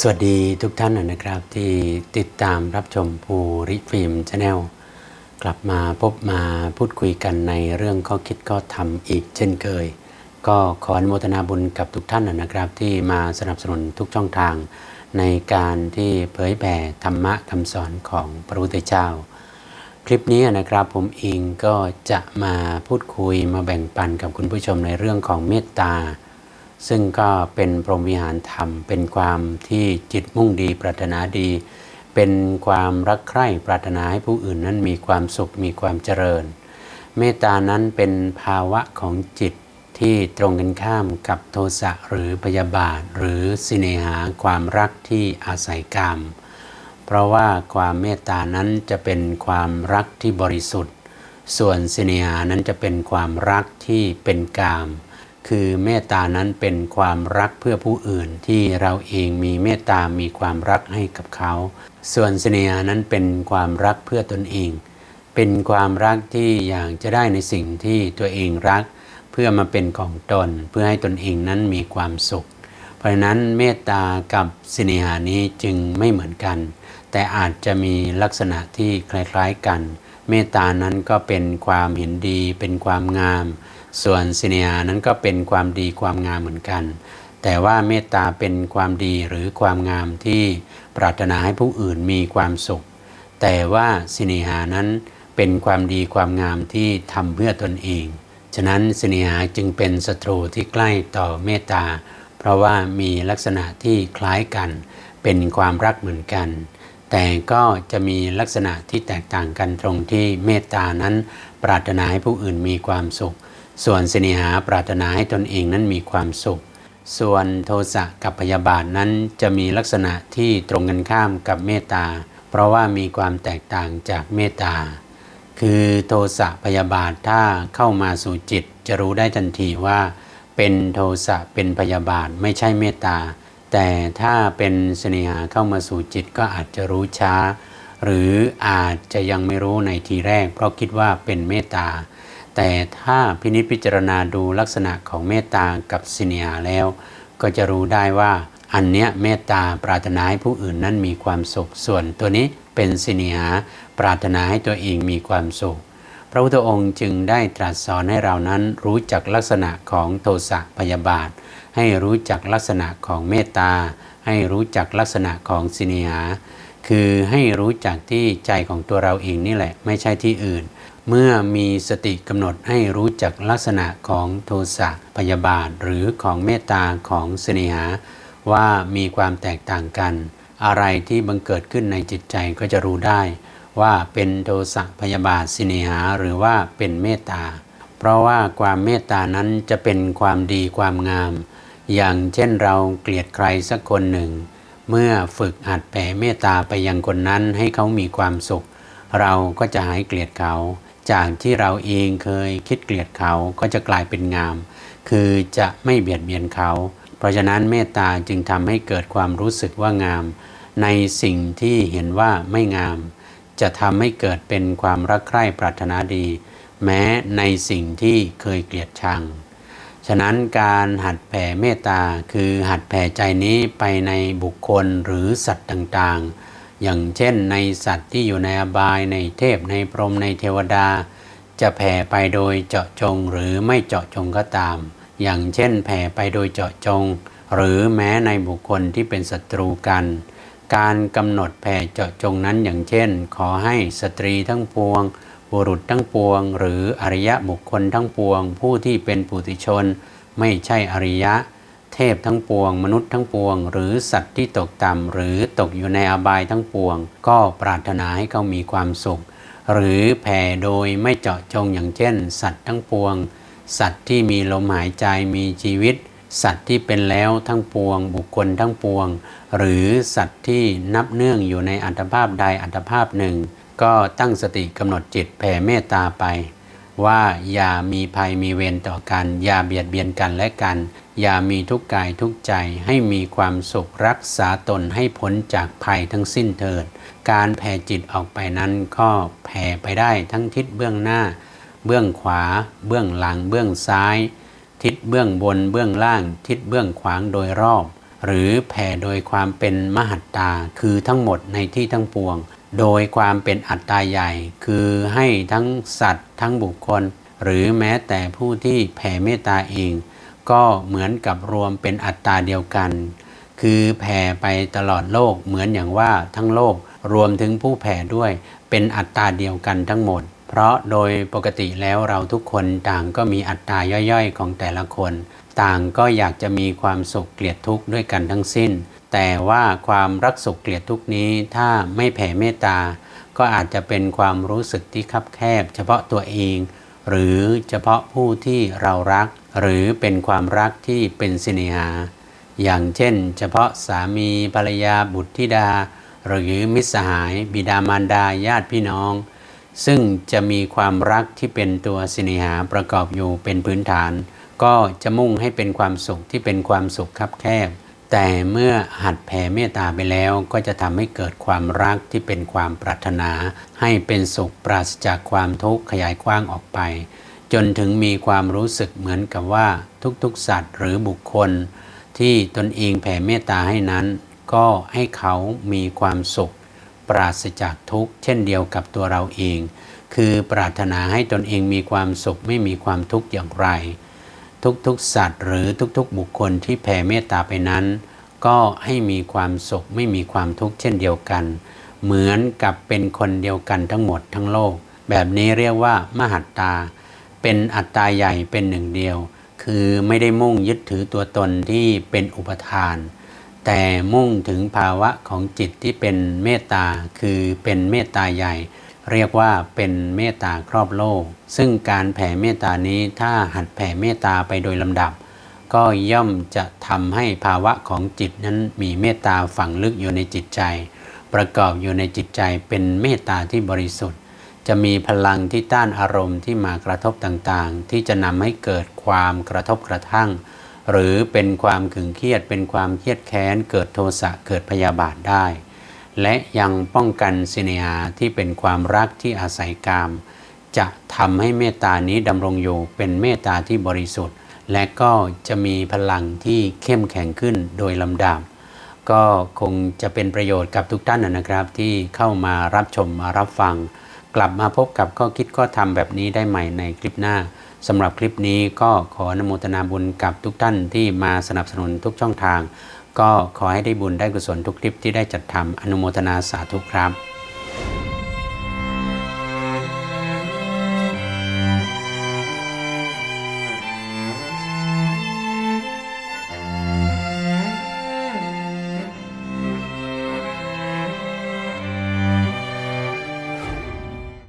สวัสดีทุกท่านนะครับที่ติดตามรับชมภูริฟิล์มชาแนลกลับมาพบมาพูดคุยกันในเรื่องข้อคิดก็ทำอีกเช่นเคย ก็ขออนุโมทนาบุญกับทุกท่านนะครับ ที่มาสนับสนุนทุกช่องทาง ในการที่เผยแผ่ธรรมะคำสอนของพระพุทธเจ้า คลิปนี้นะครับผมเองก็จะมาพูดคุยมาแบ่งปันกับคุณผู้ชมในเรื่องของเมตตา ซึ่งก็เป็นพรหมวิหารธรรม เป็นความที่จิตมุ่งดีปรารถนาดี เป็นความรักใคร่ปรารถนาให้ผู้อื่นนั้นมีความสุขมีความเจริญ เมตตานั้นเป็นภาวะของจิตที่ตรงกันข้ามกับโทสะหรือพยาบาท หรือสิเนหาความรักที่อาศัยกามเพราะว่าความเมตตานั้นจะเป็นความรักที่บริสุทธิ์ ส่วนสิเนหานั้นจะเป็นความรักที่เป็นกาม คือเมตตานั้นเป็นความรักเพื่อผู้อื่นที่เราเองมีเมตตามีความรักให้กับเขา ส่วนเสน่หานั้นเป็นความรักเพื่อตนเอง เป็นความรักที่อยากจะได้ในสิ่งที่ตัวเองรัก เพื่อมาเป็นของตน เพื่อให้ตนเองนั้นมีความสุข เพราะนั้นเมตตากับสเนหานี้จึงไม่เหมือนกัน แต่อาจจะมีลักษณะที่คล้ายๆกัน เมตตานั้นก็เป็นความเห็นดี เป็นความงาม ส่วนสิเนหานั้นก็เป็นความดีความงามเหมือนกัน แต่ว่าเมตตาเป็นความดีหรือความงามที่ปรารถนาให้ผู้อื่นมีความสุข แต่ว่าสิเนหานั้นเป็นความดีความงามที่ทำเพื่อตนเอง ฉะนั้นสิเนหาจึงเป็นศัตรูที่ใกล้ต่อเมตตา เพราะว่ามีลักษณะที่คล้ายกัน เป็นความรักเหมือนกัน แต่ก็จะมีลักษณะที่แตกต่างกันตรงที่เมตตานั้น ปรารถนาให้ผู้อื่นมีความสุข ส่วนสิเนหาปรารถนาให้ตนเองนั้นมีความสุข ส่วนโทสะกับพยาบาทนั้นจะมีลักษณะที่ตรงกันข้ามกับเมตตา เพราะว่ามีความแตกต่างจากเมตตา คือโทสะพยาบาทถ้าเข้ามาสู่จิต จะรู้ได้ทันทีว่า เป็นโทสะเป็นพยาบาทไม่ใช่เมตตา แต่ถ้าเป็นเสน่หาเข้ามาสู่จิตก็อาจจะรู้ช้า หรืออาจจะยังไม่รู้ในทีแรก เพราะคิดว่าเป็นเมตตา แต่ถ้าพินิจพิจารณาดูลักษณะของเมตตากับสิเนหาแล้ว ก็จะรู้ได้ว่าอันเนี้ยเมตตาปรารถนาให้ผู้อื่นนั้นมีความสุขส่วนตัวนี้เป็นสิเนหาปรารถนาให้ตัวเองมีความสุข พระพุทธองค์จึงได้ตรัสสอนให้เรานั้นรู้จักลักษณะของโทสะพยาบาท ให้รู้จักลักษณะของเมตตา ให้รู้จักลักษณะของสิเนหา คือให้รู้จักที่ใจของตัวเราเองนี่แหละ ไม่ใช่ที่อื่น เมื่อมีสติกำหนดให้รู้จักลักษณะของโทสะพยาบาท หรือของเมตตาของเสน่หา ว่ามีความแตกต่างกัน อะไรที่บังเกิดขึ้นในจิตใจก็จะรู้ได้ ว่าเป็นโทสะพยาบาทสิเนหาหรือว่าเป็นเมตตา เพราะว่าความเมตตานั้นจะเป็นความดีความงาม อย่างเช่นเราเกลียดใครสักคนหนึ่ง เมื่อฝึกหัดแผ่เมตตาไปยังคนนั้นให้เขามีความสุข เราก็จะหายเกลียดเขา จากที่เราเองเคยคิดเกลียดเขาก็จะกลายเป็นงาม คือจะไม่เบียดเบียนเขา เพราะฉะนั้นเมตตาจึงทำให้เกิดความรู้สึกว่างาม ในสิ่งที่เห็นว่าไม่งาม จะทำให้เกิดเป็นความรักใคร่ปรารถนาดี แม้ในสิ่งที่เคยเกลียดชัง ฉะนั้นการหัดแผ่เมตตาคือหัดแผ่ใจนี้ไปในบุคคลหรือสัตว์ต่างๆ อย่างเช่นในสัตว์ที่อยู่ในอบายในเทพในพรหมในเทวดา จะแผ่ไปโดยเจาะจงหรือไม่เจาะจงก็ตาม อย่างเช่นแผ่ไปโดยเจาะจง หรือแม้ในบุคคลที่เป็นศัตรูกัน การกำหนดแผ่เจาะจงนั้นอย่างเช่น ขอให้สตรีทั้งปวง บุรุษทั้งปวง หรืออริยะบุคคลทั้งปวง ผู้ที่เป็นปุถุชน ไม่ใช่อริยะ เทพทั้งปวง มนุษย์ทั้งปวง หรือสัตว์ที่ตกต่ำหรือตกอยู่ในอบายทั้งปวง ก็ปรารถนาให้เขามีความสุข หรือแผ่โดยไม่เจาะจงอย่างเช่น สัตว์ทั้งปวง สัตว์ที่มีลมหายใจมีชีวิต สัตว์ที่เป็นแล้วทั้งปวง บุคคลทั้งปวง หรือสัตว์ที่นับเนื่องอยู่ในอัตภาพใดอัตภาพหนึ่ง ก็ตั้งสติกำหนดจิตแผ่เมตตาไปว่าอย่ามีภัยมีเวรต่อกัน อย่าเบียดเบียนกันและกัน อย่ามีทุกกายทุกใจให้มีความสุขรักษาตนให้พ้นจากภัยทั้งสิ้นเถิด การแผ่จิตออกไปนั้นก็แผ่ไปได้ทั้งทิศเบื้องหน้า เบื้องขวา เบื้องหลัง เบื้องซ้าย ทิศเบื้องบนเบื้องล่าง ทิศเบื้องขวางโดยรอบ หรือแผ่โดยความเป็นมหัตตาคือทั้งหมดในที่ทั้งปวง โดยความเป็นอัตตาใหญ่ คือให้ทั้งสัตว์ ทั้งบุคคล หรือแม้แต่ผู้ที่แผ่เมตตาเอง ก็เหมือนกับรวมเป็นอัตตาเดียวกัน คือแผ่ไปตลอดโลกเหมือนอย่างว่าทั้งโลกรวมถึงผู้แผ่ด้วย เป็นอัตตาเดียวกันทั้งหมด เพราะโดยปกติแล้วเราทุกคนต่างก็มีอัตตาย่อยๆ ของแต่ละคน ต่างก็อยากจะมีความสุขเกลียดทุกข์ด้วยกันทั้งสิ้น แต่ว่าความรักสุขเกลียดทุกข์นี้ถ้าไม่แผ่เมตตา ก็อาจจะเป็นความรู้สึกที่คับแคบ เฉพาะตัวเอง หรือเฉพาะผู้ที่เรารัก หรือเป็นความรักที่เป็นสิเนหา อย่างเช่น เฉพาะสามีภรรยาบุตรธิดา หรือมิตรสหาย บิดามารดาญาติพี่น้อง ซึ่งจะมีความรักที่เป็นตัวสิเนหาประกอบอยู่เป็นพื้นฐาน ก็จะมุ่งให้เป็นความสุขที่เป็นความสุขคับแคบ แต่เมื่อหัดแผ่เมตตาไปแล้วก็จะทำให้เกิดความรักที่เป็นความปรารถนา ให้เป็นสุขปราศจากความทุกข์ขยายกว้างออกไป จนถึงมีความรู้สึกเหมือนกับว่าทุกๆสัตว์หรือบุคคล ที่ตนเองแผ่เมตตาให้นั้น ก็ให้เขามีความสุข ปราศจากทุกข์ เช่นเดียวกับตัวเราเอง คือปรารถนาให้ตนเองมีความสุขไม่มีความทุกข์อย่างไร ทุกๆสัตว์หรือทุกๆบุคคลที่แผ่เมตตาไปนั้น ก็ให้มีความสุขไม่มีความทุกข์เช่นเดียวกัน เหมือนกับเป็นคนเดียวกันทั้งหมดทั้งโลก แบบนี้เรียกว่ามหัตตา เป็นอัตตาใหญ่เป็นหนึ่งเดียว คือไม่ได้มุ่งยึดถือตัวตนที่เป็นอุปทาน แต่มุ่งถึงภาวะของจิตที่เป็นเมตตาคือเป็นเมตตาใหญ่ เรียกว่าเป็นเมตตาครอบโลก ซึ่งการแผ่เมตตานี้ถ้าหัดแผ่เมตตาไปโดยลำดับ ก็ย่อมจะทำให้ภาวะของจิตนั้นมีเมตตาฝังลึกอยู่ในจิตใจ ประกอบอยู่ในจิตใจเป็นเมตตาที่บริสุทธิ์ จะมีพลังที่ต้านอารมณ์ที่มากระทบต่างๆ ที่จะนำให้เกิดความกระทบกระทั่ง หรือเป็นความขึงเครียด เป็นความเครียดแค้น เกิดโทสะเกิดพยาบาทได้ และยังป้องกันสิเนหาที่เป็นความรักที่อาศัยกาม จะทำให้เมตตานี้ดำรงอยู่เป็นเมตตาที่บริสุทธิ์ และก็จะมีพลังที่เข้มแข็งขึ้นโดยลำดับก็คงจะเป็นประโยชน์กับทุกท่านนะครับ ที่เข้ามารับชมมารับฟัง กลับมาพบกับข้อคิดก็ทำแบบนี้ได้ใหม่ในคลิปหน้าสำหรับคลิปนี้ก็ขออนโมทนาบุญกับทุกท่านที่มาสนับสนุนทุกช่องทาง ก็ขอให้ได้บุญได้กุศลทุกคลิปที่ได้จัดทำอนุโมทนาสาธุครับ